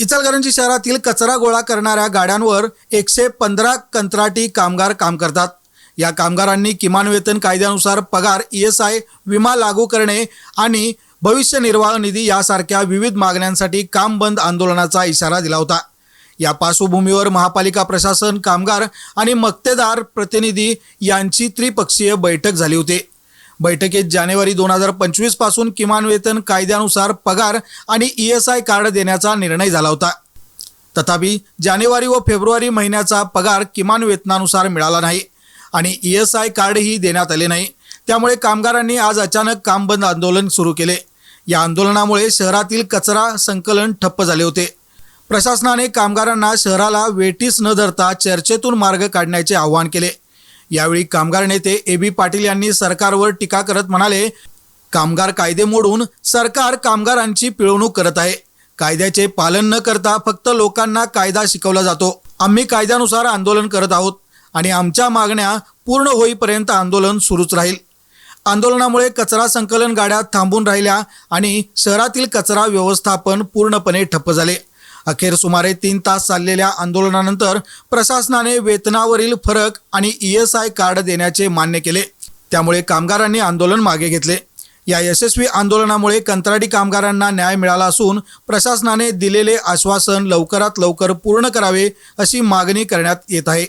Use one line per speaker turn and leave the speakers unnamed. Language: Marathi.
इचलकरंजी शहरातील कचरा गोळा करणाऱ्या गाड्यांवर एकशे पंधरा कंत्राटी कामगार काम करतात. या कामगारांनी किमान वेतन कायद्यानुसार पगार ई एस आय विमा लागू करणे आणि भविष्य निर्वाह निधी यासारख्या विविध मागण्यांसाठी काम बंद आंदोलनाचा इशारा दिला होता. या पार्श्वभूमीवर महापालिका प्रशासन कामगार आणि मक्तेदार प्रतिनिधी यांची त्रिपक्षीय बैठक झाली होती. बैठकीत जानेवारी दोन हजार पंचवीसपासून किमान वेतन कायद्यानुसार पगार आणि ई एस आय कार्ड देण्याचा निर्णय झाला होता. तथापि जानेवारी व फेब्रुवारी महिन्याचा पगार किमान वेतनानुसार मिळाला नाही आणि ई एस आय कार्डही देण्यात आले नाही. त्यामुळे कामगारांनी आज अचानक काम बंद आंदोलन सुरू केले. या आंदोलनामुळे शहरातील कचरा संकलन ठप्प झाले होते. प्रशासनाने कामगारांना शहराला वेटीस न धरता चर्चेतून मार्ग काढण्याचे आवाहन केले. यावेळी कामगार नेते ए बी पाटील यांनी सरकारवर टीका करत म्हणाले कामगार कायदे मोडून सरकार कामगारांची पिळवणूक करत आहे. कायद्याचे पालन न करता फक्त लोकांना कायदा शिकवला जातो. आम्ही कायद्यानुसार आंदोलन करत आहोत आणि आमच्या मागण्या पूर्ण होईपर्यंत आंदोलन सुरूच राहील. आंदोलनामुळे कचरा संकलन गाड्या थांबून राहिल्या आणि शहरातील कचरा व्यवस्थापन पूर्णपणे ठप्प झाले. अखेर सुमारे तीन तास चाललेल्या आंदोलनानंतर प्रशासनाने वेतनावरील फरक आणि ई एस आय कार्ड देण्याचे मान्य केले. त्यामुळे कामगारांनी आंदोलन मागे घेतले. या यशस्वी आंदोलनामुळे कंत्राटी कामगारांना न्याय मिळाला असून प्रशासनाने दिलेले आश्वासन लवकरात लवकर पूर्ण करावे अशी मागणी करण्यात येत आहे.